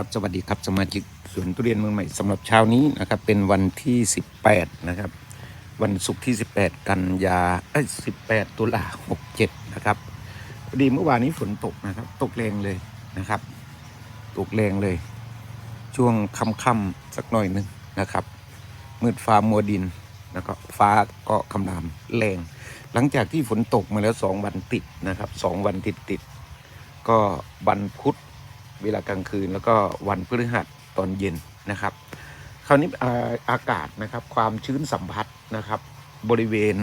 ครับสวัสดีครับสมาชิกสวนทุเรียนเมืองใหม่สำหรับเช้านี้นะครับเป็นวันที่ 18 นะครับ วันศุกร์ที่ 18 กันยาเอ้ย18 ตุลา67 นะครับพอดีเมื่อวานนี้ฝนตกนะครับ ตกแรงเลยนะครับ ตกแรงเลย ช่วงค่ำๆสักหน่อยหนึงนะครับ มืดฟ้ามัวดินแล้วก็ฟ้าก็คำรามแรง หลังจากที่ฝนตกมาแล้วสองวันติดนะครับสองวันติดติดก็วันพุธ เวลากลางคืนแล้วก็วันพฤหัสตอนเย็นนะครับ คราวนี้อากาศนะครับความชื้นสัมผัสนะครับ บริเวณ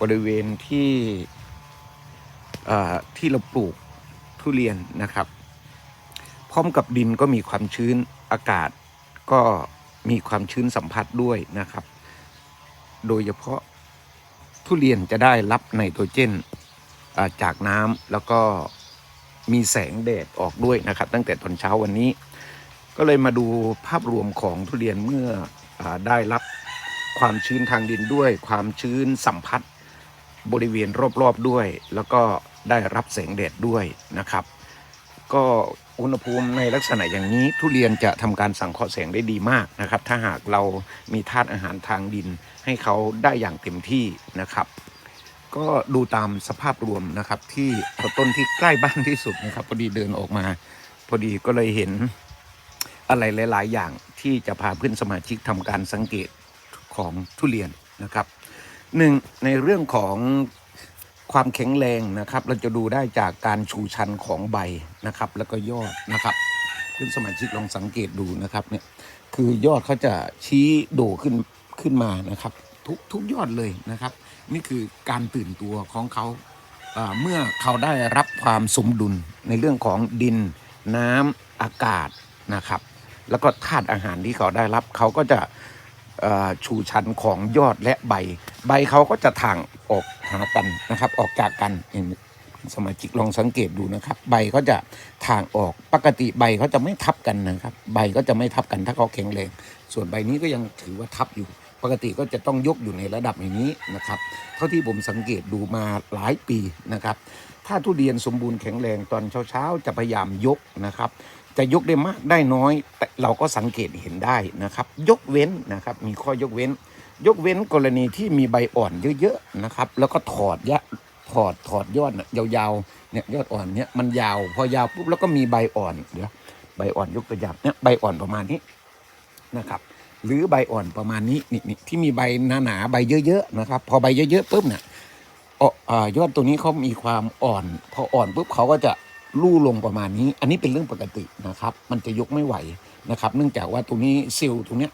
บริเวณที่ที่เราปลูกทุเรียนนะครับ พร้อมกับดินก็มีความชื้นอากาศก็มีความชื้นสัมผัสด้วยนะครับ โดยเฉพาะทุเรียนจะได้รับไนโตรเจนจากน้ำแล้วก็ มีแสงแดดออกด้วยนะครับ ตั้งแต่ตอนเช้าวันนี้ ก็เลยมาดูภาพรวมของทุเรียนเมื่ออได้รับความชื้นทางดินด้วย ความชื้นสัมผัสบริเวณรอบๆด้วย แล้วก็ได้รับแสงแดดด้วยนะครับ ก็อุณหภูมิในลักษณะอย่างนี้ทุเรียนจะทำการสังเคราะห์แสงได้ดีมากนะครับ ถ้าหากเรามีธาตุอาหารทางดินให้เขาได้อย่างเต็มที่นะครับ ก็ดูตามสภาพรวมนะครับ ที่ต้นที่ใกล้บ้านที่สุดนะครับ พอดีเดินออกมา พอดีก็เลยเห็นอะไรหลาย ๆ อย่างที่จะพาเพื่อนสมาชิกทำการสังเกตของทุเรียนนะครับหนึ่งในเรื่องของความแข็งแรงนะครับ เราจะดูได้จากการชูชันของใบนะครับ แล้วก็ยอดนะครับเพื่อนสมาชิกลองสังเกตดูนะครับเนี่ยคือยอดเขาจะชี้โดขึ้นขึ้นมานะครับ ทุกทุกยอดเลยนะครับ นี่คือการตื่นตัวของเขาเมื่อเขาได้รับความสมดุลในเรื่องของดินน้ำอากาศนะครับ แล้วก็ธาตุอาหารที่เขาได้รับเขาก็จะชูชันของยอดและใบ ใบเขาก็จะถ่างออกหากันนะครับ ออกจากกันเห็นสมาชิกลองสังเกตดูนะครับ ใบเขาจะถ่างออกปกติใบเขาจะไม่ทับกันนะครับ ใบก็จะไม่ทับกันถ้าเขาแข็งแรงส่วนใบนี้ก็ยังถือว่าทับอยู่ ปกติก็จะต้องยกอยู่ในระดับอย่างนี้นะครับ เท่าที่ผมสังเกตดูมาหลายปีนะครับ ถ้าทุเรียนสมบูรณ์แข็งแรงตอนเช้าๆ จะพยายามยกนะครับ จะยกได้มากได้น้อยแต่เราก็สังเกตเห็นได้นะครับ ยกเว้นนะครับมีข้อยกเว้น ยกเว้นกรณีที่มีใบอ่อนเยอะๆนะครับ แล้วก็ถอดยะถอดถอดยอดนะยาวๆเนี่ยยอดอ่อนเนี่ยมันยาว พอยาวปุ๊บแล้วก็มีใบอ่อนเดี๋ยวใบอ่อนยกตัวอย่างเนี่ยใบอ่อนประมาณนี้นะครับ หรือใบอ่อนประมาณนี้นี่นี่ที่มีใบหนาๆใบเยอะๆนะครับ พอใบเยอะๆปุ๊บเนี่ยอ่อยอดตัวนี้เขามีความอ่อน พออ่อนปุ๊บเขาก็จะลู่ลงประมาณนี้ อันนี้เป็นเรื่องปกตินะครับ มันจะยกไม่ไหวนะครับ เนื่องจากว่าตรงนี้เซลล์ตรงเนี้ย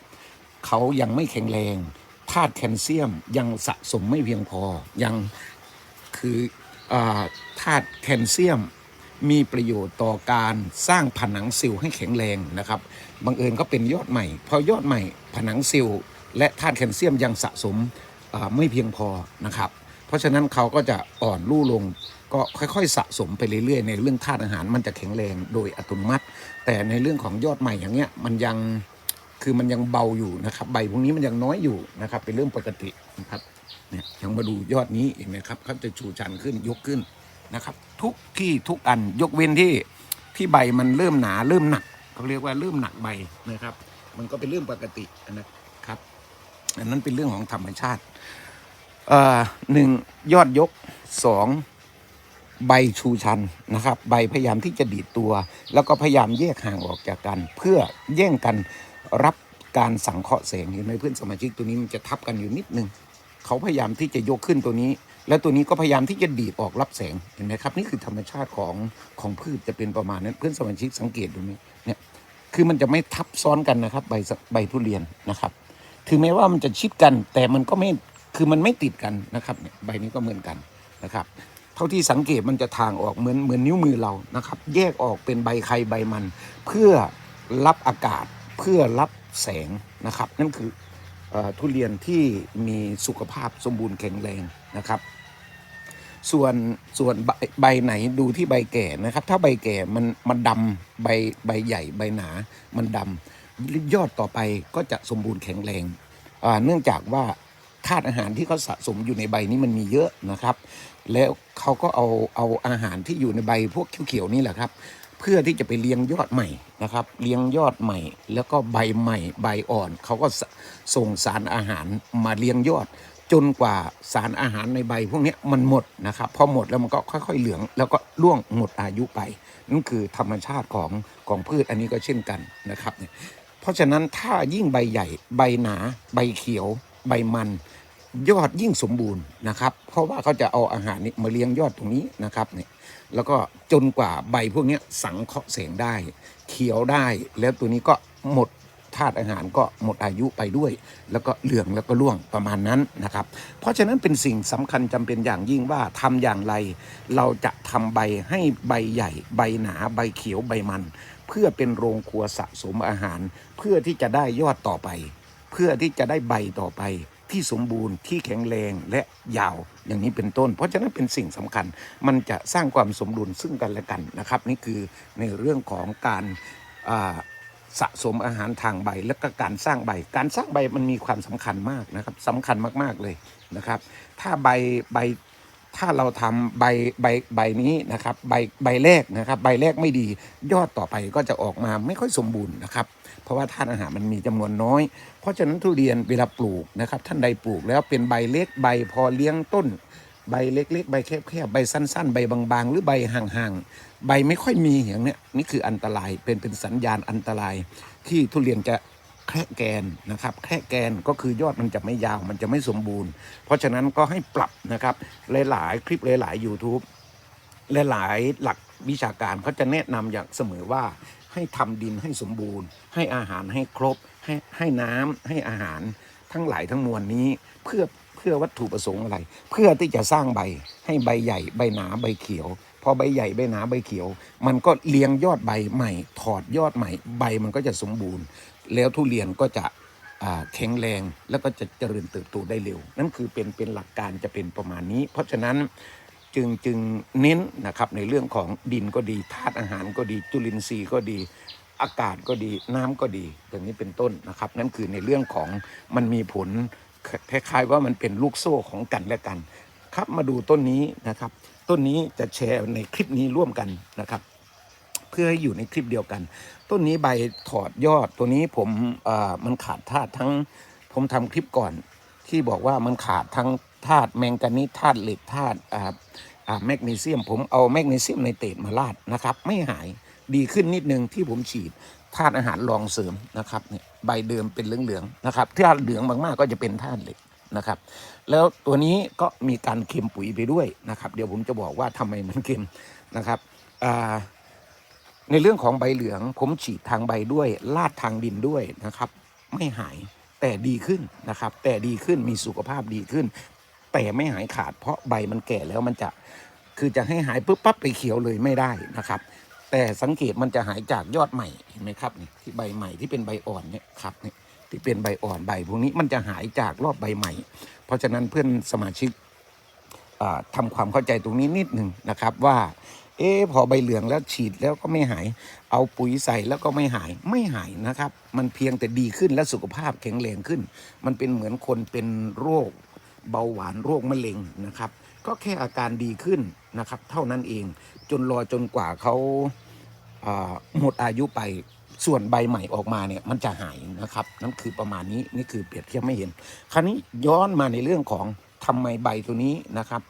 เขายังไม่แข็งแรงธาตุแคลเซียมยังสะสมไม่เพียงพอยังคือธาตุแคลเซียม มีประโยชน์ต่อการสร้างผนังซลล์ให้แข็งแรงนะครับบังเอิญก็เป็นยอดใหม่ พอยอดใหม่ผนังซลล์และธาตุแคลเซียมยังสะสมไม่เพียงพอนะครับ เพราะฉะนั้นเขาก็จะอ่อนลู่ลงก็ค่อยๆ สะสมไปเรื่อยๆ ในเรื่องธาตุอาหารมันจะแข็งแรงโดยอัตโนมัติ แต่ในเรื่องของยอดใหม่อย่างเงี้ยมันยังคือมันยังเบาอยู่นะครับใบพวกนี้มันยังน้อยอยู่นะครับเป็นเรื่องปกตินะครับเนี่ยยังมาดูยอดนี้เห็นไหมครับเขาจะชูชันขึ้นยกขึ้น นะครับ ทุกที่ทุกอันยกเว้นที่ที่ใบมันเริ่มหนาเริ่มหนักเขาเรียกว่าเริ่มหนักใบนะครับ มันก็เป็นเรื่องปกตินะครับอันนั้นเป็นเรื่องของธรรมชาติเอ่อหนึ่งยอดยกสองใบชูชันนะครับ ใบพยายามที่จะดีดตัว แล้วก็พยายามแยกห่างออกจากกัน เพื่อแย่งกันรับการสังเคราะห์แสงเห็นไหมเพื่อนสมาชิกตัวนี้มันจะทับกันอยู่นิดนึงเขาพยายามที่จะยกขึ้นตัวนี้ แล้วตัวนี้ก็พยายามที่จะดีดออกรับแสงเห็นไหมครับ นี่คือธรรมชาติของของพืชจะเป็นประมาณนั้นเพื่อนสมาชิกสังเกตดูไหมเนี่ยคือมันจะไม่ทับซ้อนกันนะครับ ใบใบทุเรียนนะครับ ถึงแม้ว่ามันจะชิดกัน แต่มันก็ไม่คือมันไม่ติดกันนะครับเนี่ยใบนี้ก็เหมือนกันนะครับ เท่าที่สังเกตมันจะทางออกเหมือนเหมือนนิ้วมือเรานะครับ แยกออกเป็นใบใครใบมัน เพื่อรับอากาศเพื่อรับแสงนะครับ นั่นคืออทุเรียนที่มีสุขภาพสมบูรณ์แข็งแรงนะครับ ส่วนส่วนใบใบไหนดูที่ใบแก่นะครับ ถ้าใบแก่มันมันดำใบใบใหญ่ใบหนา มันดำยอดต่อไปก็จะสมบูรณ์แข็งแรงอ่าเนื่องจากว่าธาตุอาหารที่เขาสะสมอยู่ในใบนี้มันมีเยอะนะครับ แล้วเขาก็เอาเอาอาหารที่อยู่ในใบพวกเขียวๆนี่แหละครับ เพื่อที่จะไปเลี้ยงยอดใหม่นะครับ เลี้ยงยอดใหม่ แล้วก็ใบใหม่ ใบอ่อนเขาก็ส่งสารอาหารมาเลี้ยงยอด จนกว่าสารอาหารในใบพวกนี้มันหมดนะครับพอหมดแล้วมันก็ค่อยๆเหลือง แล้วก็ร่วงหมดอายุไป นั่นคือธรรมชาติของของพืชอันนี้ก็เช่นกันนะครับเนี่ยเพราะฉะนั้นถ้ายิ่งใบใหญ่ใบหนา ใบเขียว ใบมัน ยอดยิ่งสมบูรณ์นะครับ เพราะว่าเขาจะเอาอาหารนี้มาเลี้ยงยอดตรงนี้นะครับเนี่ยแล้วก็จนกว่าใบพวกนี้สังเคราะห์แสงได้ เขียวได้แล้วตัวนี้ก็หมด ธาตุอาหารก็หมดอายุไปด้วย แล้วก็เหลืองแล้วก็ร่วงประมาณนั้นนะครับ เพราะฉะนั้นเป็นสิ่งสำคัญจำเป็นอย่างยิ่งว่าทำอย่างไร เราจะทำใบให้ใบใหญ่ ใบหนาใบเขียวใบมัน เพื่อเป็นโรงครัวสะสมอาหาร เพื่อที่จะได้ยอดต่อไป เพื่อที่จะได้ใบต่อไปที่สมบูรณ์ที่แข็งแรงและยาวอย่างนี้เป็นต้น เพราะฉะนั้นเป็นสิ่งสำคัญ มันจะสร้างความสมดุลซึ่งกันและกันนะครับ นี่คือในเรื่องของการ สะสมอาหารทางใบ และก็การสร้างใบ การสร้างใบมันมีความสำคัญมากนะครับสำคัญมากๆเลยนะครับ ถ้าใบใบถ้าเราทำใบใบใบนี้นะครับ ใบใบแรกนะครับ ใบแรกไม่ดียอดต่อไปก็จะออกมาไม่ค่อยสมบูรณ์นะครับ เพราะว่าธาตุอาหารมันมีจำนวนน้อย เพราะฉะนั้นทุเรียนเวลาปลูกนะครับ ท่านใดปลูกแล้วเป็นใบเล็กใบพอเลี้ยงต้น ใบเล็กๆ ใบแคบๆใบสั้น ๆ ใบบางๆ หรือใบห่าง ใบไม่ค่อยมีอย่างเนี้ยนี่คืออันตรายเป็นเป็นสัญญาณอันตราย ที่ทุเรียนจะแคระแกนนะครับแคระแกนก็คือยอดมันจะไม่ยาวมันจะไม่สมบูรณ์ เพราะฉะนั้นก็ให้ปรับนะครับหลายๆ คลิปหลายๆ YouTube หลายๆหลักวิชาการเขาจะแนะนำอย่างเสมอว่าให้ทำดินให้สมบูรณ์ ให้อาหารให้ครบ ให้ให้น้ำให้อาหารทั้งหลายทั้งมวลนี้เพื่อเพื่อวัตถุประสงค์อะไร เพื่อที่จะสร้างใบให้ใบใหญ่ใบหนาใบเขียว อใบใหญ่ใบหนาใบเขียว มันก็เลี้ยงยอดใบใหม่ ถอดยอดใหม่ ใบมันก็จะสมบูรณ์ แล้วทุเรียนก็จะแข็งแรงแล้วก็จะเจริญเติบโตได้เร็ว นั่นคือเป็นเป็นหลักการจะเป็นประมาณนี้ เพราะฉะนั้นจึงจึงเน้นนะครับในเรื่องของดินก็ดีธาตุอาหารก็ดีจุลินทรีย์ก็ดีอากาศก็ดีน้ำก็ดีอย่างนี้เป็นต้นนะครับ นั่นคือในเรื่องของมันมีผลคล้ายๆว่ามันเป็นลูกโซ่ของกันและกัน ครับมาดูต้นนี้นะครับ ต้นนี้จะแชร์ในคลิปนี้ร่วมกันนะครับ เพื่อให้อยู่ในคลิปเดียวกัน ต้นนี้ใบถอดยอดตัวนี้ผมมันขาดธาตุทั้งผมทำคลิปก่อน ที่บอกว่ามันขาดทั้งธาตุแมงกานีสธาตุเหล็กธาตุแมกนีเซียม ผมเอาแมกนีเซียมในเตดมาราดนะครับ ไม่หายดีขึ้นนิดนึงที่ผมฉีดธาตุอาหารรองเสริมนะครับเนี่ยใบเดิมเป็นเหลืองๆนะครับถ้าเหลืองมากๆก็จะเป็นธาตุเหล็ก นะครับ แล้วตัวนี้ก็มีการเค็มปุ๋ยไปด้วยนะครับ เดี๋ยวผมจะบอกว่าทำไมมันเค็มนะครับในเรื่องของใบเหลือง ผมฉีดทางใบด้วยลาดทางดินด้วยนะครับ ไม่หายแต่ดีขึ้นนะครับ แต่ดีขึ้นมีสุขภาพดีขึ้น แต่ไม่หายขาดเพราะใบมันแก่แล้วมันจะคือจะให้หายปุ๊บปั๊บไปเขียวเลยไม่ได้นะครับ แต่สังเกตมันจะหายจากยอดใหม่เห็นไหมครับนี่ที่ใบใหม่ที่เป็นใบอ่อนเนี่ยครับเนี่ย ที่เป็นใบอ่อนใบพวกนี้มันจะหายจากรอบใบใหม่ เพราะฉะนั้นเพื่อนสมาชิกอ่าทำความเข้าใจตรงนี้นิดหนึ่งนะครับว่า เอ๊พอใบเหลืองแล้วฉีดแล้วก็ไม่หาย เอาปุ๋ยใส่แล้วก็ไม่หายไม่หายนะครับ มันเพียงแต่ดีขึ้นและสุขภาพแข็งแรงขึ้น มันเป็นเหมือนคนเป็นโรคเบาหวานโรคมะเร็งนะครับ ก็แค่อาการดีขึ้นนะครับ เท่านั้นเองจนรอจนกว่าเขาหมดอายุไป ส่วนใบใหม่ออกมาเนี่ยมันจะหายนะครับ นั่นคือประมาณนี้นี่คือเปรียบเทียบไม่เห็น คราวนี้ย้อนมาในเรื่องของทำไมใบตัวนี้นะครับ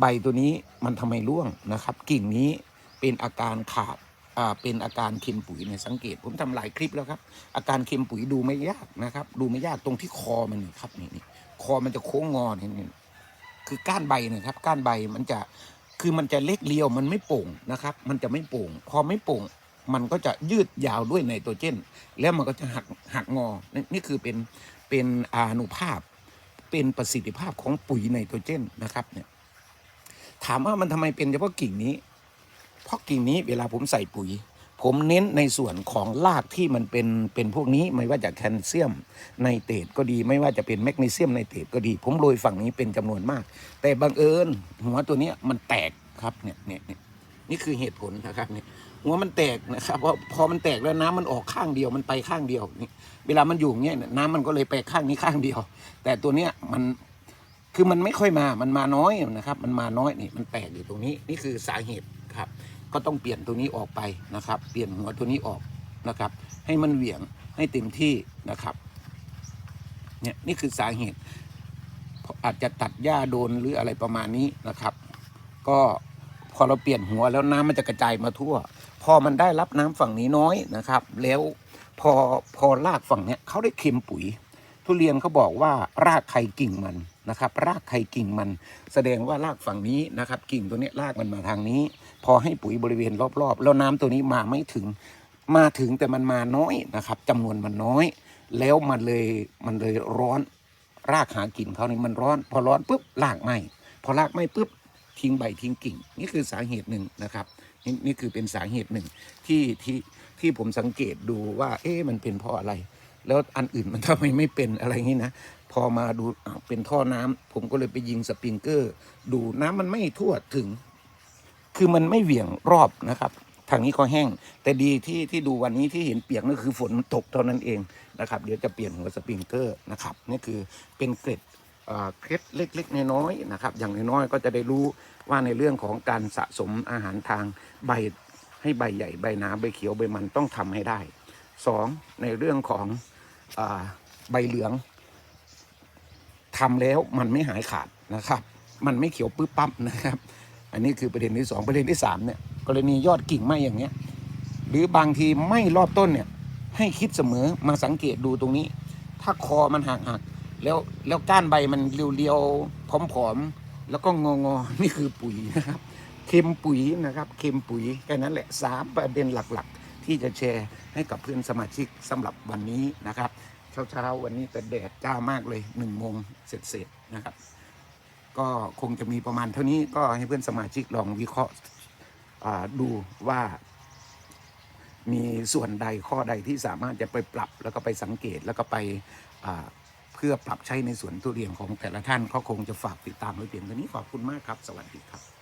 ใบตัวนี้มันทำไมร่วงนะครับ กิ่งนี้เป็นอาการขาดอ่าเป็นอาการเค็มปุ๋ยในยสังเกต ผมทำหลายคลิปแล้วครับ อาการเค็มปุ๋ยดูไม่ยากนะครับ ดูไม่ยากตรงที่คอมันนี่ครับนี่นี่คอมันจะโค้งงอเนี่ยนี่คือก้านใบนะครับก้านใบมันจะคือมันจะเล็กเรียวมันไม่โป่งนะครับ มันจะไม่โป่ง พอไม่โป่ง มันก็จะยืดยาวด้วยไนโตรเจน แล้วมันก็จะหักหักงอนี่นี่คือเป็นเป็นอานุภาพ เป็นประสิทธิภาพของปุ๋ยไนโตรเจนนะครับเนี่ยถามว่ามันทำไมเป็นเฉพาะกิ่งนี้ เพราะกิ่งนี้เวลาผมใส่ปุ๋ย ผมเน้นในส่วนของรากที่มันเป็นเป็นพวกนี้ไม่ว่าจะแคลเซียมไนเตรตก็ดี ไม่ว่าจะเป็นแมกนีเซียมไนเตรตก็ดี ผมโรยฝั่งนี้เป็นจำนวนมาก แต่บังเอิญหัวตัวนี้มันแตกครับเนี่ยเนี่ยเนี่ยนี่คือเหตุผลนะครับเนี่ย หัวมันแตกนะครับเพราะพอมันแตกแล้วน้ำมันออกข้างเดียวมันไปข้างเดียวนี่เวลามันอยู่อย่างเงี้ยน้ำมันก็เลยไปข้างนี้ข้างเดียว แต่ตัวเนี้ยมันคือมันไม่ค่อยมา มันมาน้อยนะครับ มันมาน้อยนี่มันแตกอยู่ตรงนี้ นี่คือสาเหตุครับ ก็ต้องเปลี่ยนตัวนี้ออกไปนะครับ เปลี่ยนหัวตัวนี้ออกนะครับ ให้มันเหวี่ยงให้เต็มที่นะครับ เนี่ยนี่คือสาเหตุ อาจจะตัดหญ้าโดนหรืออะไรประมาณนี้นะครับ ก็พอเราเปลี่ยนหัวแล้วน้ำมันจะกระจายมาทั่ว พอมันได้รับน้ำฝั่งนี้น้อยนะครับ แล้วพอพอรากฝั่งเนี้ยเขาได้เค็มปุ๋ย ทุเรียนเขาบอกว่ารากไข่กิ่งมันนะครับ รากไข่กิ่งมัน แสดงว่ารากฝั่งนี้นะครับ กิ่งตัวเนี้ยรากมันมาทางนี้ พอให้ปุ๋ยบริเวณรอบๆ แล้วน้ำตัวนี้มาไม่ถึงมาถึงแต่มันมาน้อยนะครับจำนวนมันน้อย แล้วมันเลยมันเลยร้อนรากหากินเขานี่มันร้อน พอร้อนปุ๊บรากไหมพอรากไหมปุ๊บ ทิ้งใบทิ้งกิ่ง นี่คือสาเหตุหนึ่งนะครับนี่นี่คือเป็นสาเหตุหนึ่งที่ที่ที่ผมสังเกตดูว่า เอ๊ะมันเป็นเพราะอะไร แล้วอันอื่นมันทำไมไม่เป็นอะไรงนี้นะพอมาดูเป็นท่อน้ำผมก็เลยไปยิงสปริงเกอร์ ดูน้ำมันไม่ทั่วถึง คือมันไม่เหวี่ยงรอบนะครับทางนี้ก็แห้ง แต่ดีที่ที่ดูวันนี้ที่เห็นเปียกนั่นคือฝนมันตกเท่านั้นเองนะครับ เดี๋ยวจะเปลี่ยนหัวสปริงเกอร์นะครับนี่คือเป็นเกร็ด เคล็ดเล็กๆน้อยๆนะครับ อย่างน้อยๆก็จะได้รู้ว่าในเรื่องของการสะสมอาหารทางใบให้ใบใหญ่ใบหนาใบเขียวใบมันต้องทำให้ได้สองในเรื่องของอใบเหลืองทำแล้วมันไม่หายขาดนะครับ มันไม่เขียวปื้บปั๊บนะครับ อันนี้คือประเด็นที่สองประเด็นที่สามเนี่ยกรณียอดกิ่งไหมอย่างเงี้ยหรือบางทีไม่รอบต้นเนี่ยให้คิดเสมอมาสังเกตดูตรงนี้ ถ้าคอมันหักหัก แล้วแล้วก้านใบมันเรียวๆผอมๆแล้วก็งองๆนี่คือปุ๋ยนะครับ เค็มปุ๋ยนะครับเค็มปุ๋ยแค่นั้นแหละสามประเด็นหลักๆ ที่จะแชร์ให้กับเพื่อนสมาชิกสำหรับวันนี้นะครับเช้าๆวันนี้แต่แดดจ้ามากเลยหนึ่งโมงเสร็จๆนะครับ ก็คงจะมีประมาณเท่านี้ก็ให้เพื่อนสมาชิกลองวิเคราะห์ดูว่ามีส่วนใดข้อใดที่สามารถจะไปปรับแล้วก็ไปสังเกตแล้วก็ไป เพื่อปรับใช้ในสวนทุเรียนของแต่ละท่านก็คงจะฝากติดตามไว้เพียงเท่านี้ขอบคุณมากครับ สวัสดีครับ